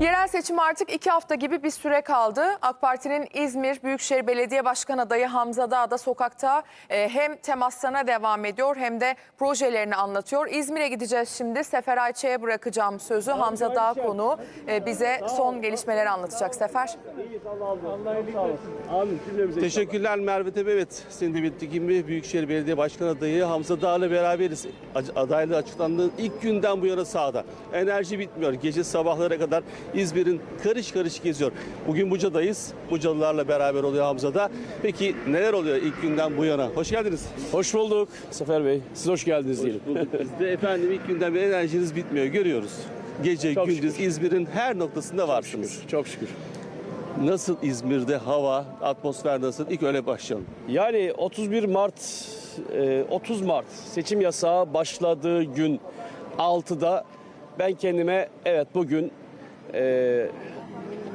Yerel seçim artık iki hafta gibi bir süre kaldı. AK Parti'nin İzmir Büyükşehir Belediye Başkan adayı Hamza Dağ da sokakta e, hem temaslarına devam ediyor hem de projelerini anlatıyor. İzmir'e gideceğiz şimdi. Sefer Ayça'ya bırakacağım sözü. Hamza Dağ konu e, bize son gelişmeleri anlatacak. Sefer. Teşekkürler Merve Tepe. Evet, senin de bildiğin gibi Büyükşehir Belediye Başkan adayı Hamza Dağ'la beraberiz. Ac- Adaylığı açıklandığı ilk günden bu yana sahada. Enerji bitmiyor. Gece sabahlara kadar İzmir'in karış karış geziyor. Bugün Buca'dayız. Bucalılarla beraber oluyor Hamza da. Peki neler oluyor ilk günden bu yana? Hoş geldiniz. Hoş bulduk Sefer Bey. Siz hoş geldiniz diyelim. Biz de efendim ilk günden beri enerjiniz bitmiyor. Görüyoruz. Gece, Çok gündüz şükür. İzmir'in her noktasında varsınız. Çok şükür. Nasıl İzmir'de hava, atmosfer nasıl? İlk öyle başlayalım. Yani 31 Mart, e, 30 Mart seçim yasağı başladığı gün 6'da ben kendime evet bugün e,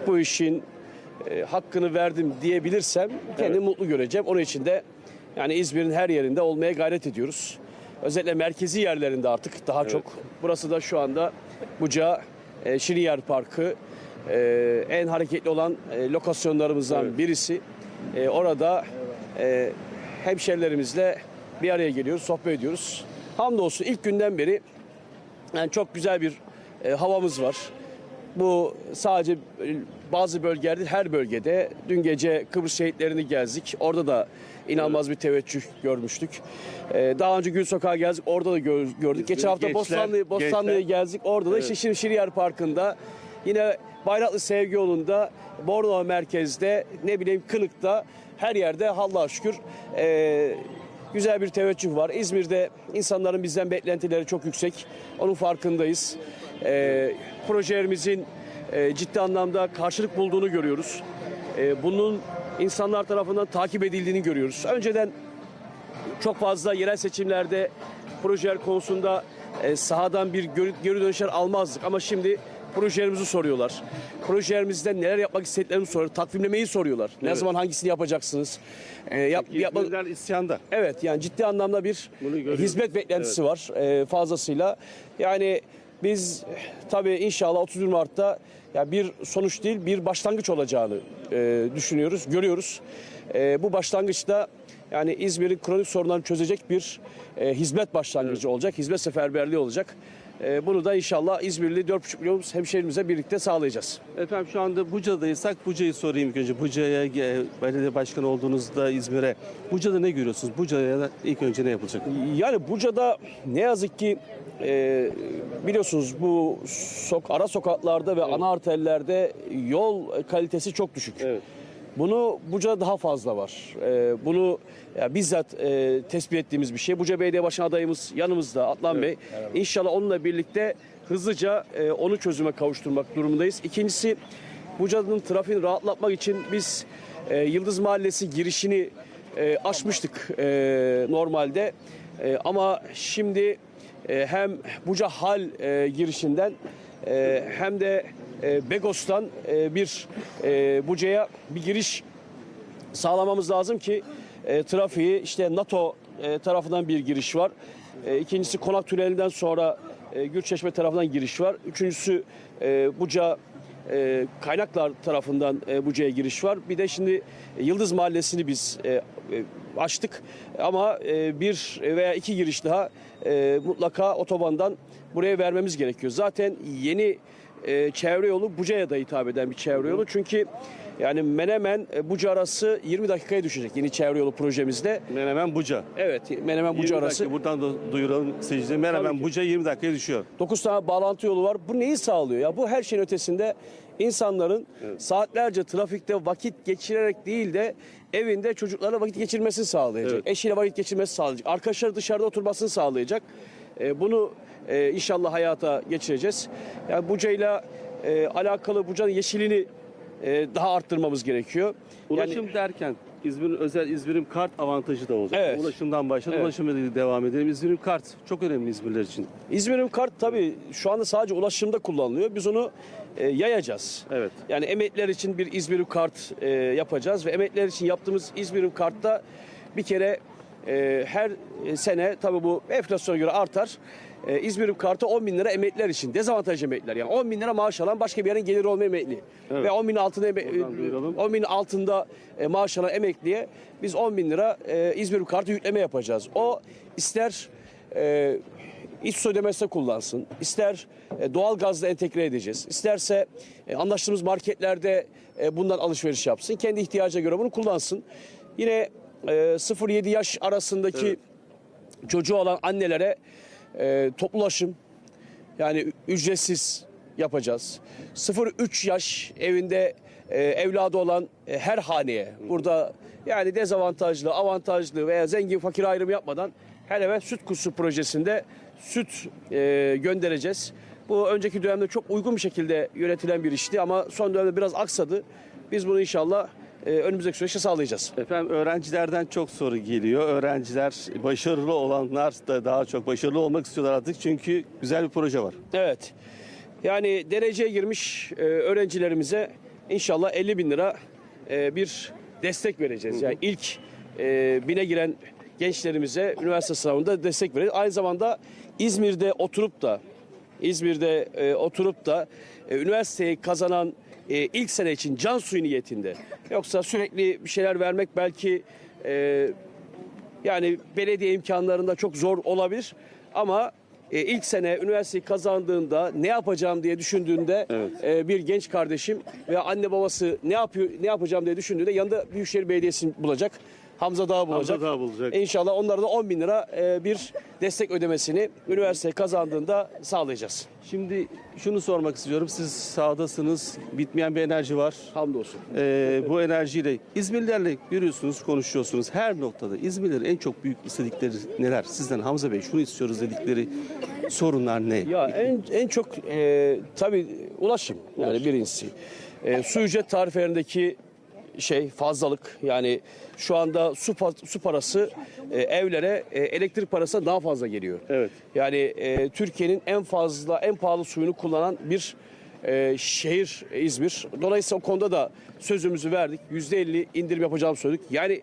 bu işin e, hakkını verdim diyebilirsem kendimi mutlu göreceğim. Onun için de yani İzmir'in her yerinde olmaya gayret ediyoruz. Özellikle merkezi yerlerinde artık daha çok. Burası da şu anda Buca e, Şirinyer Parkı e, en hareketli olan e, lokasyonlarımızdan birisi. E, orada e, hemşerilerimizle bir araya geliyoruz, sohbet ediyoruz. Hamdolsun ilk günden beri yani çok güzel bir e, havamız var. Bu sadece e, bazı bölgelerde her bölgede. Dün gece Kıbrıs şehitlerini gezdik. Orada da inanılmaz bir teveccüh görmüştük. E, daha önce Gül Sokağı gezdik. Orada da gör- gördük. Geçen hafta Bostanlı, gençler. gezdik. Orada da işte şimdi Şiriyer Parkı'nda yine Bayraklı Sevgi Yolu'nda Bornova merkezde ne bileyim Kınık'ta her yerde Allah'a şükür e, güzel bir teveccüh var. İzmir'de insanların bizden beklentileri çok yüksek. Onun farkındayız. E, projelerimizin e, ciddi anlamda karşılık bulduğunu görüyoruz. E, bunun insanlar tarafından takip edildiğini görüyoruz. Önceden çok fazla yerel seçimlerde projeler konusunda e, sahadan bir geri, geri dönüşler almazdık ama şimdi projelerimizi soruyorlar. Projelerimizden neler yapmak istediklerini soruyorlar. Takvimlemeyi soruyorlar. Ne Evet. zaman hangisini yapacaksınız? E, yap, yapma- isyanda. Evet yani ciddi anlamda bir hizmet beklentisi var e, fazlasıyla. Yani biz tabii inşallah 31 Mart'ta ya bir sonuç değil bir başlangıç olacağını e, düşünüyoruz, görüyoruz. E, bu başlangıçta yani İzmir'in kronik sorunlarını çözecek bir e, hizmet başlangıcı olacak, hizmet seferberliği olacak. E, bunu da inşallah İzmirli 4,5 milyon hemşehrimizle birlikte sağlayacağız. Efendim şu anda Buca'daysak Buca'yı sorayım ilk önce. Buca'ya e, belediye başkanı olduğunuzda İzmir'e. Buca'da ne görüyorsunuz? Buca'ya da ilk önce ne yapılacak? Yani Buca'da ne yazık ki e, biliyorsunuz bu sok ara sokaklarda ve ana arterlerde yol kalitesi çok düşük. Evet. Bunu Buca'da daha fazla var. E, bunu ya, bizzat e, tespit ettiğimiz bir şey. Buca Belediye Başkanı adayımız yanımızda Atlan Bey. İnşallah onunla birlikte hızlıca e, onu çözüme kavuşturmak durumundayız. İkincisi Buca'nın trafiğini rahatlatmak için biz e, Yıldız Mahallesi girişini e, açmıştık e, normalde. E, ama şimdi e, hem Buca Hal e, girişinden e, hem de e, Begos'tan e, bir e, Buca'ya bir giriş sağlamamız lazım ki trafiği işte NATO tarafından bir giriş var. E, ikincisi Konak Tüneli'nden sonra Gürçeşme tarafından giriş var. Üçüncüsü e, Buca kaynaklar tarafından Buca'ya giriş var. Bir de şimdi Yıldız Mahallesi'ni biz açtık ama bir veya iki giriş daha mutlaka otobandan buraya vermemiz gerekiyor. Zaten yeni e, çevre yolu Buca'ya da hitap eden bir çevre yolu. Çünkü yani Menemen e, Buca arası 20 dakikaya düşecek yeni çevre yolu projemizde. Menemen Buca. Evet Menemen 20 Buca dakika, arası buradan da duyuralım seyircileri. Menemen ki. Buca 20 dakikaya düşüyor. 9 tane bağlantı yolu var. Bu neyi sağlıyor ya? Bu her şeyin ötesinde insanların saatlerce trafikte vakit geçirerek değil de evinde çocuklarla vakit geçirmesini sağlayacak. Evet. Eşiyle vakit geçirmesini sağlayacak. Arkadaşları dışarıda oturmasını sağlayacak. E, bunu e, inşallah hayata geçireceğiz. Yani Buca'yla e, alakalı Buca'nın yeşilini e, daha arttırmamız gerekiyor. Ulaşım derken İzmir'in özel İzmir'in kart avantajı da olacak. Evet. Ulaşımdan başladı. Evet. Ulaşımla devam edelim. İzmir'in kart çok önemli İzmirliler için. İzmir'in kart tabii şu anda sadece ulaşımda kullanılıyor. Biz onu e, yayacağız. Evet. Yani emekliler için bir İzmir'in kart e, yapacağız ve emekliler için yaptığımız İzmir'in kartta bir kere e, her e, sene tabii bu enflasyona göre artar. E, İzmir'in kartı 10 bin lira emekliler için. Dezavantajlı emekliler. Yani 10 bin lira maaş alan başka bir yerin geliri olmayan emekli. Ve 10 bin altında eme- duyuralım. 10 bin altında e, maaş alan emekliye biz 10 bin lira e, İzmir kartı yükleme yapacağız. O ister e, iç su ödemesine kullansın, ister e, doğal gazla entegre edeceğiz, isterse e, anlaştığımız marketlerde e, bundan alışveriş yapsın, kendi ihtiyacına göre bunu kullansın. Yine e, 0-7 yaş arasındaki çocuğu olan annelere e, toplu yani ücretsiz yapacağız. 0-3 yaş evinde e, evladı olan e, her haneye burada yani dezavantajlı, avantajlı veya zengin fakir ayrımı yapmadan her eve süt kutusu projesinde süt e, göndereceğiz. Bu önceki dönemde çok uygun bir şekilde yönetilen bir işti ama son dönemde biraz aksadı. Biz bunu inşallah e, önümüzdeki süreçte sağlayacağız. Efendim öğrencilerden çok soru geliyor. Öğrenciler başarılı olanlar da daha çok başarılı olmak istiyorlar artık çünkü güzel bir proje var. Evet. Yani dereceye girmiş e, öğrencilerimize inşallah 50 bin lira e, bir destek vereceğiz. Yani ilk e, bine giren gençlerimize üniversite sınavında destek vereceğiz. Aynı zamanda İzmir'de oturup da İzmir'de e, oturup da e, üniversiteyi kazanan e, ilk sene için can suyu niyetinde. Yoksa sürekli bir şeyler vermek belki e, yani belediye imkanlarında çok zor olabilir ama e, ilk sene üniversiteyi kazandığında ne yapacağım diye düşündüğünde e, bir genç kardeşim veya anne babası ne yapıyor ne yapacağım diye düşündüğünde yanında Büyükşehir Belediyesi'ni bulacak. Hamza Dağ bulacak. Dağ bulacak. İnşallah onlara da 10 bin lira e, bir destek ödemesini üniversite kazandığında sağlayacağız. Şimdi şunu sormak istiyorum. Siz sahadasınız. Bitmeyen bir enerji var. Hamdolsun. Ee, bu enerjiyle İzmirlilerle yürüyorsunuz, konuşuyorsunuz. Her noktada İzmirlilerin en çok büyük istedikleri neler? Sizden Hamza Bey şunu istiyoruz dedikleri sorunlar ne? Ya en en çok e, tabii ulaşım yani birincisi. E, su ücret tarifelerindeki şey fazlalık yani şu anda su, su parası e, evlere e, elektrik parası daha fazla geliyor. Evet. Yani e, Türkiye'nin en fazla en pahalı suyunu kullanan bir e, şehir İzmir. Dolayısıyla o konuda da sözümüzü verdik. %50 indirim yapacağım söyledik. Yani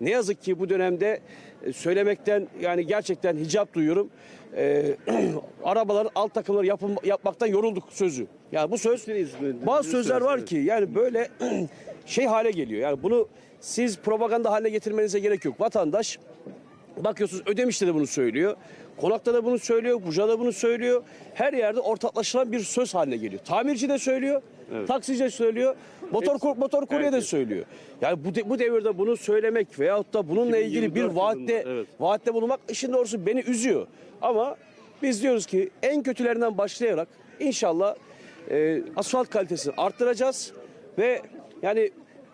ne yazık ki bu dönemde e, söylemekten yani gerçekten hicap duyuyorum. E, arabaların alt takımları yapım, yapmaktan yorulduk sözü. Yani bu söz bazı sözler söz, var ki yani böyle şey hale geliyor. Yani bunu siz propaganda haline getirmenize gerek yok. Vatandaş Bakıyorsunuz Ödemiş'te de bunu söylüyor. Konakta da bunu söylüyor. Buca'da da bunu söylüyor. Her yerde ortaklaşılan bir söz haline geliyor. Tamirci de söylüyor. Taksici de söylüyor. Motor kur- motor kurye de herkes. söylüyor. Yani bu de- bu devirde bunu söylemek veyahut da bununla ilgili bir 2024 vaatte evet. vaatte bulunmak işin doğrusu beni üzüyor. Ama biz diyoruz ki en kötülerinden başlayarak inşallah e, asfalt kalitesini arttıracağız ve yani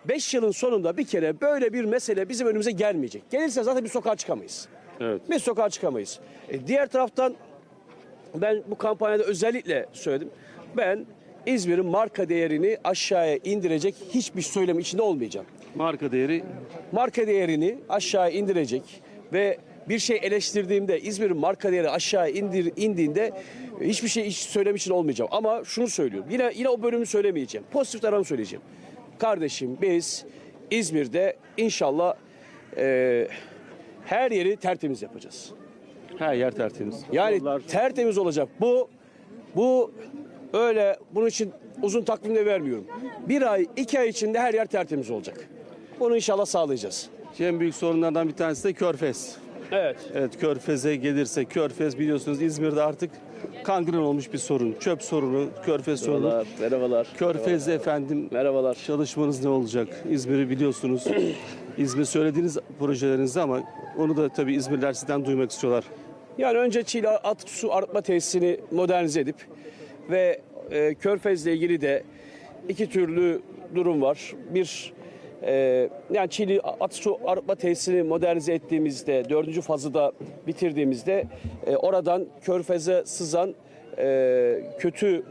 5 yılın sonunda bir kere böyle bir mesele bizim önümüze gelmeyecek. Gelirse zaten bir sokağa çıkamayız. Evet. Biz sokağa çıkamayız. E, diğer taraftan ben bu kampanyada özellikle söyledim. Ben İzmir'in marka değerini aşağıya indirecek hiçbir söylem içinde olmayacağım. Marka değeri Marka değerini aşağı indirecek ve bir şey eleştirdiğimde İzmir'in marka değeri aşağı indir, indiğinde hiçbir şey hiç söylem için olmayacağım. Ama şunu söylüyorum. Yine yine o bölümü söylemeyeceğim. Pozitif tarafını söyleyeceğim. Kardeşim biz İzmir'de inşallah e, her yeri tertemiz yapacağız. her yer tertemiz. Yani Yollar- tertemiz olacak. Bu bu öyle bunun için uzun takvimde vermiyorum. Bir ay, iki ay içinde her yer tertemiz olacak. Bunu inşallah sağlayacağız. en büyük sorunlardan bir tanesi de Körfez. Evet. Evet Körfez'e gelirse Körfez biliyorsunuz İzmir'de artık kangren olmuş bir sorun. Çöp sorunu, Körfez sorunu. Merhabalar. Merhabalar. Körfez'de efendim Merhabalar. çalışmanız ne olacak? İzmir'i biliyorsunuz. İzmir söylediğiniz projelerinizde ama onu da tabii İzmirliler sizden duymak istiyorlar. Yani önce Çiğli atık su arıtma tesisini modernize edip ve e, Körfez'le ilgili de iki türlü durum var. Bir e, yani Çiğli atık su arıtma tesisini modernize ettiğimizde, dördüncü fazı da bitirdiğimizde e, oradan Körfez'e sızan e, kötü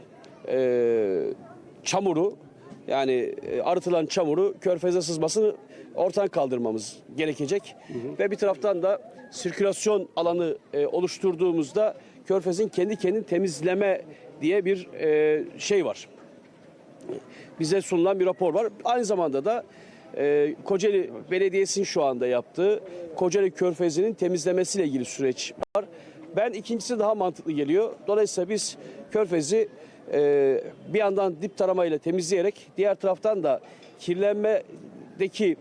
e, çamuru yani e, arıtılan çamuru körfeze sızmasını ortadan kaldırmamız gerekecek. Ve bir taraftan da sirkülasyon alanı e, oluşturduğumuzda körfezin kendi kendini temizleme diye bir e, şey var. Bize sunulan bir rapor var. Aynı zamanda da e, Kocaeli Belediyesi'nin şu anda yaptığı Kocaeli Körfezi'nin temizlemesiyle ilgili süreç var. Ben ikincisi daha mantıklı geliyor. Dolayısıyla biz Körfez'i e, bir yandan dip taramayla temizleyerek diğer taraftan da kirlenmedeki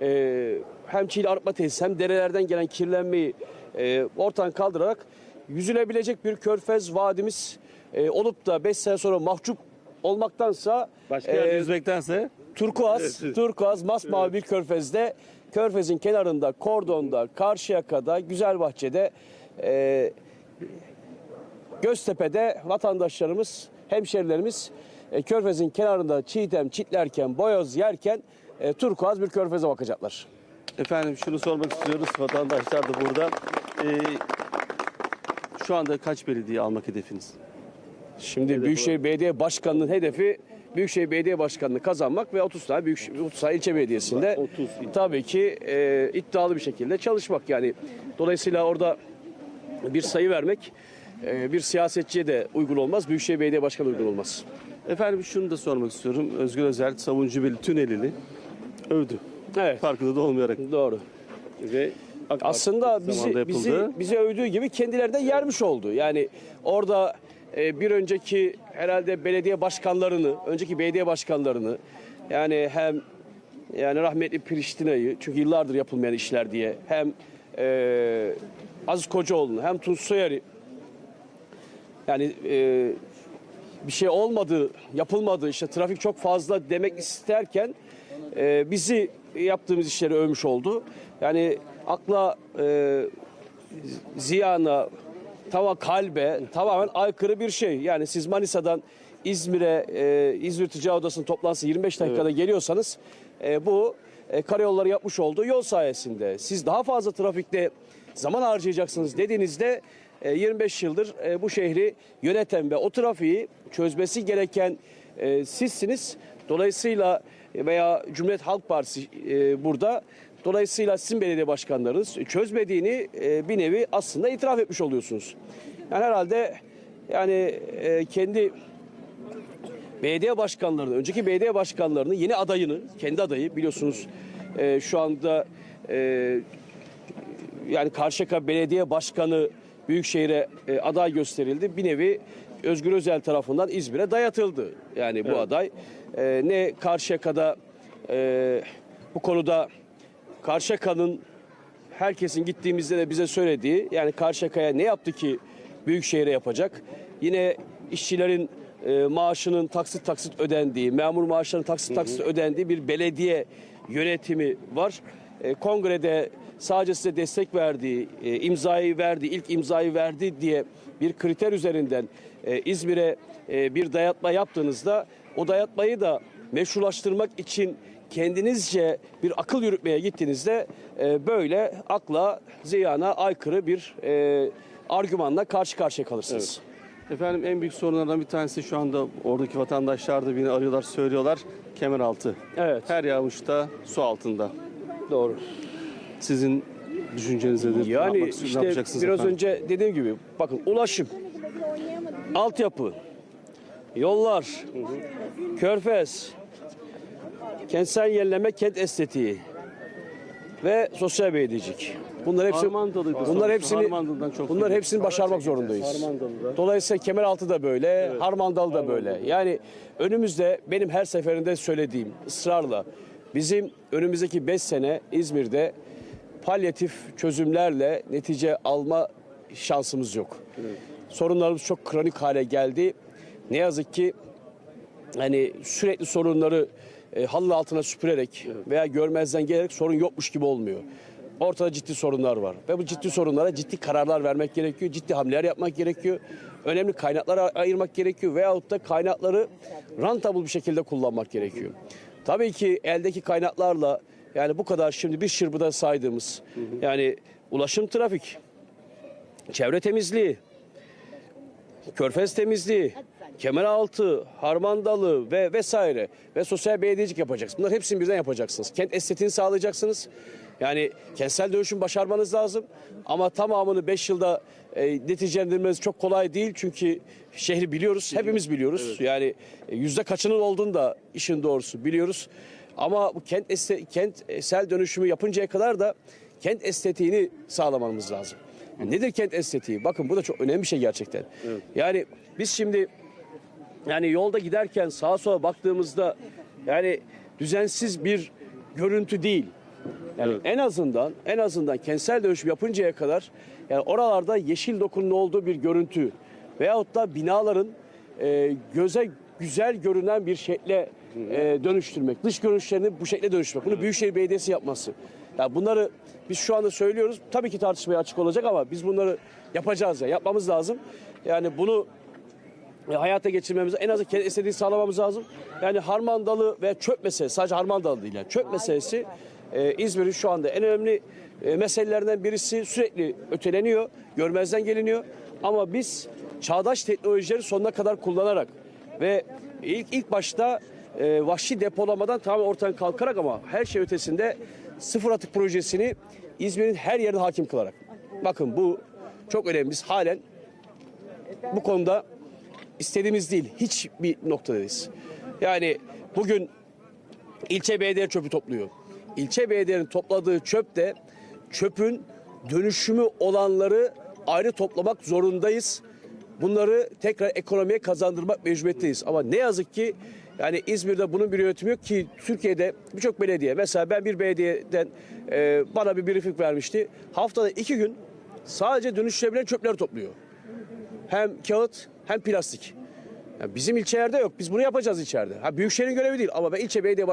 e, hem çiğli arıtma tesisi hem derelerden gelen kirlenmeyi e, ortadan kaldırarak yüzülebilecek bir körfez vadimiz e, olup da 5 sene sonra mahcup olmaktansa Başka e, yüzmektense turkuaz, turkuaz masmavi bir körfezde körfezin kenarında, kordonda, Karşıyaka'da, Güzelbahçe'de e, Göztepe'de vatandaşlarımız, hemşerilerimiz e, körfezin kenarında çiğdem çitlerken, boyoz yerken e, turkuaz bir körfeze bakacaklar. efendim şunu sormak istiyoruz. Vatandaşlar da burada. Ee, şu anda kaç belediye almak hedefiniz? Şimdi Büyükşehir Belediye Başkanı'nın hedefi Büyükşehir Belediye Başkanı'nı kazanmak ve 30 tane büyük 30 tane ilçe belediyesinde 30 tabii ki e, iddialı bir şekilde çalışmak yani dolayısıyla orada bir sayı vermek e, bir siyasetçiye de uygun olmaz. Büyükşehir Belediye Başkanı uygun olmaz. Efendim şunu da sormak istiyorum. Özgür Özel Savuncubeli Tüneli'ni övdü. Evet. Farkında da olmayarak. Doğru. Ve AK Aslında bizi bizi bize övdüğü gibi kendilerine yermiş oldu. Yani orada bir önceki herhalde belediye başkanlarını, önceki belediye başkanlarını yani hem yani rahmetli Priştina'yı çünkü yıllardır yapılmayan işler diye hem e, Aziz Kocaoğlu'nu hem Tunç Soyer'i yani e, bir şey olmadı, yapılmadı, işte trafik çok fazla demek isterken e, bizi yaptığımız işleri övmüş oldu. Yani akla, e, ziyana, tamam kalbe tamamen aykırı bir şey. Yani siz Manisa'dan İzmir'e, e, İzmir Ticaret Odası'nın toplantısı 25 dakikada geliyorsanız e, bu e, karayolları yapmış olduğu yol sayesinde. Siz daha fazla trafikte zaman harcayacaksınız dediğinizde e, 25 yıldır e, bu şehri yöneten ve o trafiği çözmesi gereken e, sizsiniz. Dolayısıyla veya Cumhuriyet Halk Partisi e, burada dolayısıyla sizin belediye başkanlarınız çözmediğini e, bir nevi aslında itiraf etmiş oluyorsunuz. Yani herhalde yani e, kendi belediye başkanlarını, önceki belediye başkanlarını, yeni adayını, kendi adayı biliyorsunuz e, şu anda e, yani Karşıyaka Belediye Başkanı Büyükşehir'e e, aday gösterildi. Bir nevi Özgür Özel tarafından İzmir'e dayatıldı. Yani bu aday E, ne Karşıyaka'da e, bu konuda Karşıyaka'nın herkesin gittiğimizde de bize söylediği yani Karşıyaka'ya ne yaptı ki Büyükşehir'e yapacak? Yine işçilerin e, maaşının taksit taksit ödendiği, memur maaşlarının taksit taksit ödendiği bir belediye yönetimi var. E, kongrede sadece size destek verdiği, e, imzayı verdi, ilk imzayı verdi diye bir kriter üzerinden e, İzmir'e e, bir dayatma yaptığınızda o dayatmayı da meşrulaştırmak için kendinizce bir akıl yürütmeye gittiğinizde e, böyle akla, ziyana aykırı bir e, argümanla karşı karşıya kalırsınız. Efendim en büyük sorunlardan bir tanesi şu anda oradaki vatandaşlar da beni arıyorlar, söylüyorlar. Kemeraltı. Evet. Her yağmışta su altında. Doğru. Sizin düşünceniz nedir? Ne Yani yapmak- işte biraz efendim? önce dediğim gibi bakın ulaşım, altyapı, yollar, körfez, kentsel yenileme, kent estetiği ve sosyal belediyecilik. Bunlar hepsi bunlar hepsini bunlar hepsini başarmak zorundayız. Dolayısıyla Kemeraltı da böyle, Harmandalı da böyle. Yani önümüzde benim her seferinde söylediğim ısrarla bizim önümüzdeki 5 sene İzmir'de palyatif çözümlerle netice alma şansımız yok. Sorunlarımız çok kronik hale geldi. Ne yazık ki hani sürekli sorunları e, halının altına süpürerek veya görmezden gelerek sorun yokmuş gibi olmuyor. Ortada ciddi sorunlar var ve bu ciddi sorunlara ciddi kararlar vermek gerekiyor, ciddi hamleler yapmak gerekiyor. Önemli kaynaklar ay- ayırmak gerekiyor veyahut da kaynakları rentable bir şekilde kullanmak gerekiyor. Tabii ki eldeki kaynaklarla yani bu kadar şimdi bir şırbıda saydığımız yani ulaşım trafik, çevre temizliği, Körfez temizliği, Kemeraltı, Harmandalı ve vesaire ve sosyal belediyecilik yapacaksınız. Bunlar hepsini birden yapacaksınız. Kent estetiğini sağlayacaksınız. Yani kentsel dönüşüm başarmanız lazım. Ama tamamını 5 yılda e, neticelendirmeniz çok kolay değil. Çünkü şehri biliyoruz, hepimiz biliyoruz. Yani e, yüzde kaçının olduğunu da işin doğrusu biliyoruz. Ama bu kent este, kentsel dönüşümü yapıncaya kadar da kent estetiğini sağlamamız lazım. Yani nedir kent estetiği? Bakın bu da çok önemli bir şey gerçekten. Yani biz şimdi yani yolda giderken sağa sola baktığımızda yani düzensiz bir görüntü değil. Yani en azından en azından kentsel dönüşüm yapıncaya kadar yani oralarda yeşil dokunun olduğu bir görüntü veyahut da binaların e, göze güzel görünen bir şekle e, dönüştürmek. Dış görünüşlerini bu şekle dönüştürmek. Bunu Büyükşehir Belediyesi yapması. Yani bunları biz şu anda söylüyoruz. Tabii ki tartışmaya açık olacak ama biz bunları yapacağız ya. Yapmamız lazım. Yani bunu hayata geçirmemiz, en azından kendi istediğini sağlamamız lazım. Yani harman dalı ve çöp meselesi, sadece harman dalı değil. Yani çöp meselesi e, İzmir'in şu anda en önemli e, meselelerinden birisi sürekli öteleniyor, görmezden geliniyor. Ama biz çağdaş teknolojileri sonuna kadar kullanarak ve ilk ilk başta e, vahşi depolamadan tamamen ortadan kalkarak ama her şey ötesinde sıfır atık projesini İzmir'in her yerine hakim kılarak. Bakın bu çok önemli. Biz halen bu konuda istediğimiz değil. Hiçbir noktadayız. Yani bugün ilçe belediye çöpü topluyor. İlçe belediyenin topladığı çöp de çöpün dönüşümü olanları ayrı toplamak zorundayız. Bunları tekrar ekonomiye kazandırmak mecburiyetteyiz. Ama ne yazık ki yani İzmir'de bunun bir yönetimi yok ki Türkiye'de birçok belediye mesela ben bir belediyeden e, bana bir briefing vermişti. Haftada iki gün sadece dönüştürebilen çöpleri topluyor. Hem kağıt hem plastik. Yani bizim ilçelerde yok. Biz bunu yapacağız içeride. Ha, Büyükşehir'in görevi değil ama ben ilçe belediye